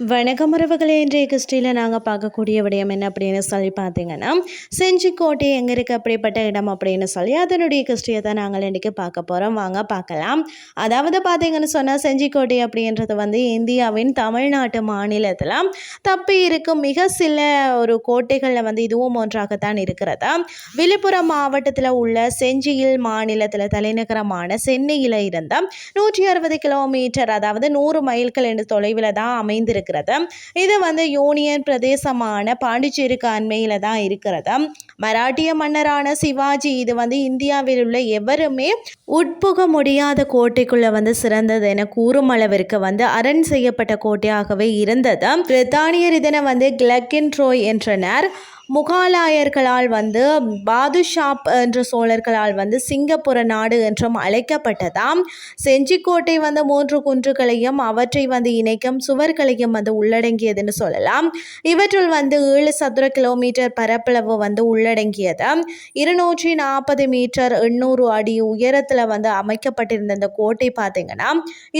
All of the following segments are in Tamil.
வணக்கம் உறவுகளே இன்றைய கிறிஸ்டியில் நாங்கள் பார்க்கக்கூடிய விடயம் என்ன அப்படின்னு சொல்லி பார்த்தீங்கன்னா செஞ்சிக்கோட்டை எங்கே இருக்குது அப்படிப்பட்ட இடம் அப்படின்னு சொல்லி அதனுடைய கிறிஸ்டியை தான் நாங்கள் இன்றைக்கி பார்க்க போகிறோம் வாங்க பார்க்கலாம். அதாவது பார்த்தீங்கன்னு சொன்னால் செஞ்சிக்கோட்டை அப்படின்றது வந்து இந்தியாவின் தமிழ்நாட்டு மாநிலத்தில் தப்பி இருக்கும் மிக சில ஒரு கோட்டைகளில் வந்து இதுவும் ஒன்றாகத்தான் இருக்கிறதா? விழுப்புரம் மாவட்டத்தில் உள்ள செஞ்சியில் மாநிலத்தில் தலைநகரமான சென்னையில் இருந்த நூற்றி அறுபது கிலோமீட்டர் அதாவது நூறு மைல்கள் என்ற தொலைவில் தான் அமைந்திருக்கு இருக்கிறது. இது வந்து யூனியன் பிரதேசமான பாண்டிச்சேரிக்கு அண்மையில் தான் இருக்கிறது. மராட்டிய மன்னரான சிவாஜி இது வந்து இந்தியாவில் உள்ள எவருமே உட்புக முடியாத கோட்டைக்குள்ளே வந்து சிறந்தது என கூறும் அளவிற்கு வந்து அரண் செய்யப்பட்ட கோட்டையாகவே இருந்தது. பிரித்தானியர் இதனை வந்து கிளக்கின் ட்ரோய் என்றனர். முகாலாயர்களால் வந்து பாதுஷாப் என்ற சோழர்களால் வந்து சிங்கப்புர நாடு என்றும் அழைக்கப்பட்டதாம். செஞ்சிக்கோட்டை வந்து மூன்று குன்றுகளையும் அவற்றை வந்து இணைக்கும் சுவர்களையும் வந்து உள்ளடங்கியதுன்னு சொல்லலாம். இவற்றுள் வந்து ஏழு சதுர கிலோமீட்டர் பரப்பளவு வந்து உள்ளடங்கியது இருநூற்றி நாற்பது மீட்டர் எண்ணூறு அடி உயரத்தில் வந்து அமைக்கப்பட்டிருந்த இந்த கோட்டை பார்த்தீங்கன்னா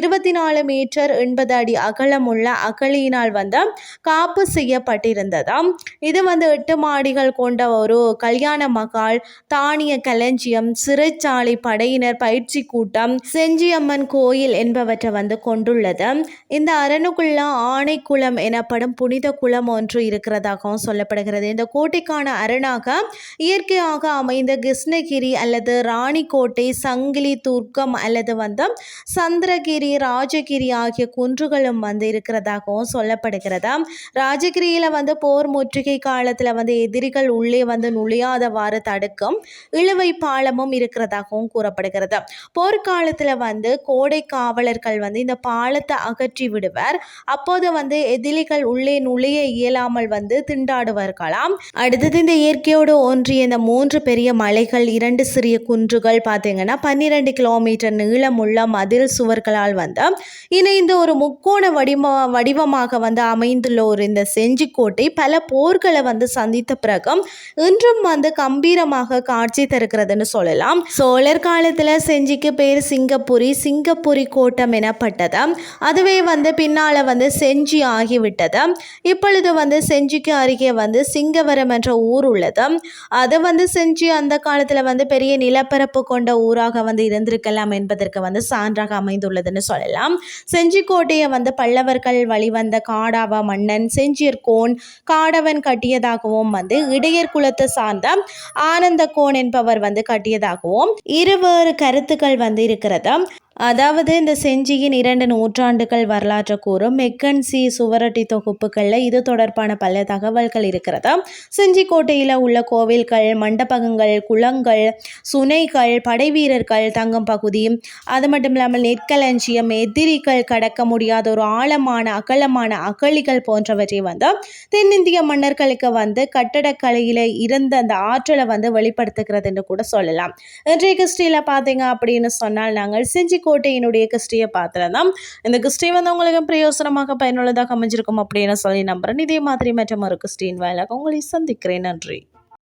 இருபத்தி நாலு மீட்டர் எண்பது அடி அகலமுள்ள அகலியினால் வந்து காப்பு செய்யப்பட்டிருந்ததாம். இது வந்து எட்டு மாடிகள் கொண்ட ஒரு கல்யாண மகால் தானிய களஞ்சியம் சிறைச்சாலை படையினர் பயிற்சி கூட்டம் செஞ்சியம்மன் கோயில் என்பவற்றை வந்து கொண்டுள்ளது. இந்த அரணுக்குள்ள ஆணைக்குளம் எனப்படும் புனித குளம் ஒன்று இருக்கிறதாகவும் சொல்லப்படுகிறது. இந்த கோட்டைக்கான அரணாக இயற்கையாக அமைந்த கிருஷ்ணகிரி அல்லது ராணிக்கோட்டை சங்கிலி துர்க்கம் அல்லது வந்து சந்திரகிரி ராஜகிரி ஆகிய குன்றுகளும் வந்து இருக்கிறதாகவும் சொல்லப்படுகிறது. ராஜகிரியில் வந்து போர் முற்றுகை காலத்தில் வந்து தமது எதிரிகள் உள்ளே வந்து நுழையாதவாறு தடுக்கும் இழுவை பாலமும் இருக்கிறதாகவும் கூறப்படுகிறது. போர்க்காலத்தில் வந்து கோடை காவலர்கள் வந்து இந்த பாலத்தை அகற்றி விடுவர். அப்போது வந்து எதிரிகள் உள்ளே நுழைய இயலாமல் வந்து திண்டாடுவார்களாம். அடுத்தது இந்த இயற்கையோடு ஒன்றிய இந்த மூன்று பெரிய மலைகள் இரண்டு சிறிய குன்றுகள் பார்த்தீங்கன்னா பன்னிரெண்டு கிலோமீட்டர் நீளமுள்ள மதில் சுவர்களால் வந்து இணைந்து ஒரு முக்கோண வடிவ வடிவமாக வந்து அமைந்துள்ள ஒரு இந்த செஞ்சிக்கோட்டை பல போர்களை வந்து சந்த சந்தித்த பிறகு இன்றும் வந்து கம்பீரமாக காட்சி தருகிறதுன்னு சொல்லலாம். சோழர் காலத்தில் செஞ்சிக்கு பேர் சிங்கப்பூரி சிங்கப்பூரி கோட்டம் எனப்பட்டது. அதுவே வந்து பின்னால் வந்து செஞ்சி ஆகிவிட்டது. இப்பொழுது வந்து செஞ்சிக்கு அருகே வந்து சிங்கவரம் என்ற ஊர் உள்ளது. அது வந்து செஞ்சி அந்த காலத்தில் வந்து பெரிய நிலப்பரப்பு கொண்ட ஊராக வந்து இருந்திருக்கலாம் என்பதற்கு வந்து சான்றாக அமைந்துள்ளதுன்னு சொல்லலாம். செஞ்சி கோட்டையை வந்து பல்லவர்கள் வழிவந்த காடாவா மன்னன் செஞ்சியர் கோன் காடவன் கட்டியதாகவும் வந்து இடையர் குலத்தை சார்ந்த ஆனந்த கோன் என்பவர் வந்து கட்டியதாகவும் இருவேறு கருத்துக்கள் வந்து இருக்கிறது. அதாவது இந்த செஞ்சியின் இரண்டு நூற்றாண்டுகள் வரலாற்று கூறும் மெக்கன்சி சுவரட்டி தொகுப்புகளில் இது தொடர்பான பல தகவல்கள் இருக்கிறது? செஞ்சிக்கோட்டையில் உள்ள கோவில்கள் மண்டபகங்கள் குளங்கள் சுனைகள் படைவீரர்கள் தங்கம் தங்கும் பகுதி. அது மட்டும் இல்லாமல் நெற்களஞ்சியம் எதிரிகள் கடக்க முடியாத ஒரு ஆழமான அகலமான அகழிகள் போன்றவற்றை வந்து தென்னிந்திய மன்னர்களுக்கு வந்து கட்டடக்கலையில் இருந்த அந்த ஆற்றலை வந்து வெளிப்படுத்துகிறது என்று கூட சொல்லலாம். இன்றைக்கு ஸ்ரீல பார்த்தீங்க அப்படின்னு சொன்னால் நாங்கள் செஞ்சி கோட்டையினுடைய கிறிஸ்டியை தான். இந்த கிறிஸ்டி வந்து உங்களுக்கு பிரயோசனமாக பயனுள்ளதாக அமைஞ்சிருக்கும் அப்படின்னு சொல்லி நம்புறேன். இதே மாதிரி மற்றும் ஒரு கிறிஸ்டின் வாயிலாக உங்களை சந்திக்கிறேன். நன்றி.